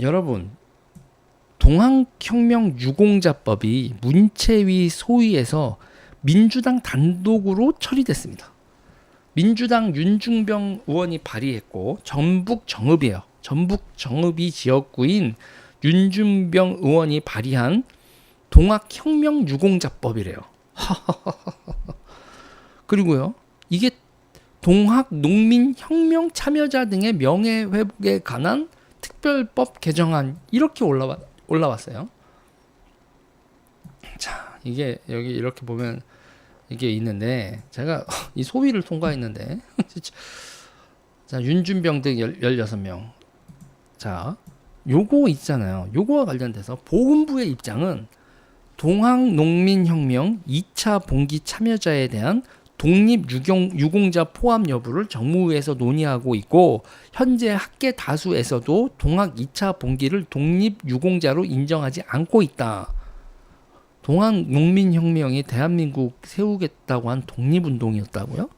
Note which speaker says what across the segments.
Speaker 1: 여러분 동학혁명 유공자법이 문체위 소위에서 민주당 단독으로 처리됐습니다. 민주당 윤중병 의원이 발의했고 전북 정읍이에요. 전북 정읍이 지역구인 윤준병 의원이 발의한 동학혁명 유공자법이래요. 그리고요. 이게 동학 농민 혁명 참여자 등의 명예 회복에 관한 특별법 개정안 이렇게 올라와 올라왔어요. 자, 이게 여기 이렇게 보면 이게 있는데 제가 이 소위를 통과했는데 자, 윤준병 등 16명. 자, 요거 있잖아요. 요거와 관련돼서 보훈부의 입장은 동학농민혁명 2차 봉기 참여자에 대한 독립 유경, 유공자 포함 여부를 정무위에서 논의하고 있고 현재 학계 다수에서도 동학 2차 봉기를 독립 유공자로 인정하지 않고 있다. 동학 농민혁명이 대한민국 세우겠다고 한 독립운동이었다고요?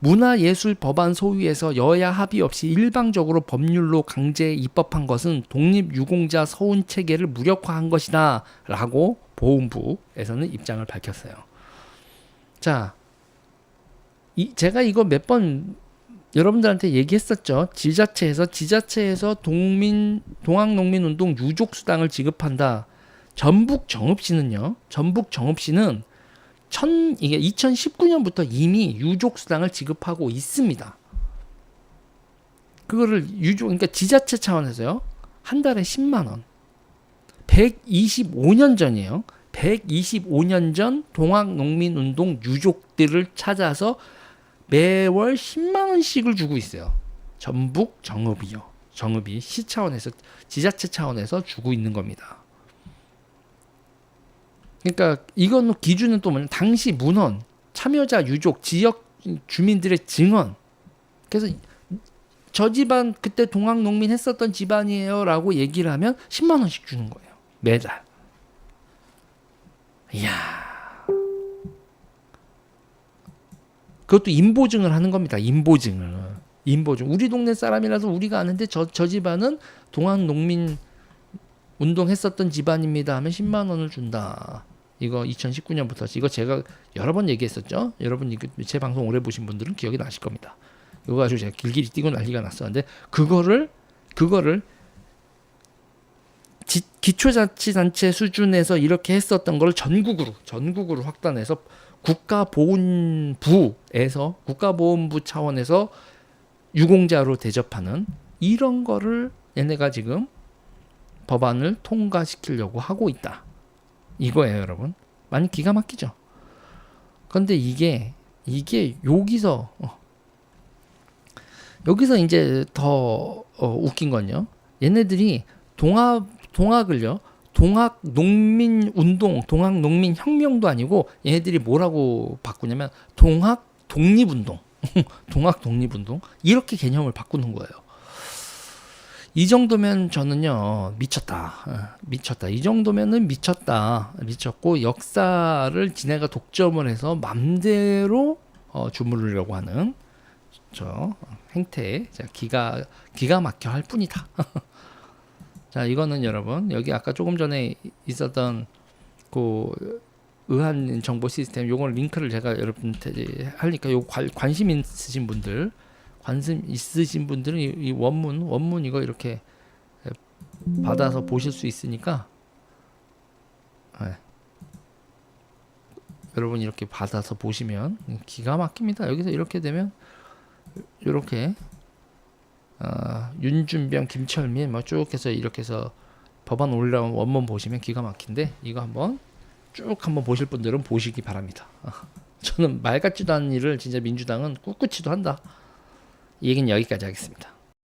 Speaker 1: 문화예술법안 소위에서 여야 합의 없이 일방적으로 법률로 강제 입법한 것은 독립유공자 서훈 체계를 무력화한 것이다 라고 보훈부에서는 입장을 밝혔어요. 자, 이 제가 이거 몇 번 여러분들한테 얘기했었죠. 지자체에서 지자체에서 동민 동학농민운동 유족수당을 지급한다. 전북 정읍시는요. 전북 정읍시는 천 이게 2019년부터 이미 유족 수당을 지급하고 있습니다. 그거를 유족 그러니까 지자체 차원에서요. 한 달에 10만 원. 125년 전이에요. 125년 전 동학농민운동 유족들을 찾아서 매월 10만 원씩을 주고 있어요. 전북 정읍이요. 정읍이 시 차원에서 지자체 차원에서 주고 있는 겁니다. 그러니까 이건 기준은 또 뭐냐 당시 문헌 참여자 유족 지역 주민들의 증언 그래서 저 집안 그때 동학 농민 했었던 집안이에요라고 얘기를 하면 10만 원씩 주는 거예요 매달 이야 그것도 인보증을 하는 겁니다 인보증을 인보증 우리 동네 사람이라서 우리가 아는데 저, 저 집안은 동학 농민 운동했었던 집안입니다 하면 10만 원을 준다. 이거 2019년부터 이거 제가 여러 번 얘기했었죠. 여러분 제 방송 오래 보신 분들은 기억이 나실 겁니다. 이거 가지고 제가 길길이 뛰고 난리가 났었는데 그거를 그거를 지, 기초자치단체 수준에서 이렇게 했었던 걸 전국으로 전국으로 확단해서 국가보훈부에서 국가보훈부 차원에서 유공자로 대접하는 이런 거를 얘네가 지금 법안을 통과시키려고 하고 있다. 이거예요, 여러분. 많이 기가 막히죠. 근데 이게 이게 여기서 어, 여기서 이제 더 어, 웃긴 건요. 얘네들이 동학 동학을요. 동학 농민 운동, 동학 농민 혁명도 아니고 얘네들이 뭐라고 바꾸냐면 동학 독립 운동. 동학 독립 운동 이렇게 개념을 바꾸는 거예요. 이 정도면 저는요 미쳤다 어, 미쳤다 이 정도면은 미쳤다 미쳤고 역사를 지네가 독점을 해서 맘대로 어, 주무르려고 하는 저 행태 자, 기가 기가 막혀 할 뿐이다 자 이거는 여러분 여기 아까 조금 전에 있었던 그 의한 정보 시스템 요걸 링크를 제가 여러분한테 하니까 요 관, 관심 있으신 분들 관심 있으신 분들은 이, 이 원문 원문 이거 이렇게 받아서 보실 수 있으니까 네. 여러분 이렇게 받아서 보시면 기가 막힙니다. 여기서 이렇게 되면 이렇게 어, 윤준병, 김철민 뭐 쭉 해서 이렇게 해서 법안 올라온 원문 보시면 기가 막힌데 이거 한번 쭉 한번 보실 분들은 보시기 바랍니다. 저는 말 같지도 않은 일을 진짜 민주당은 꿋꿋이도 한다. 이 얘기는 여기까지 하겠습니다.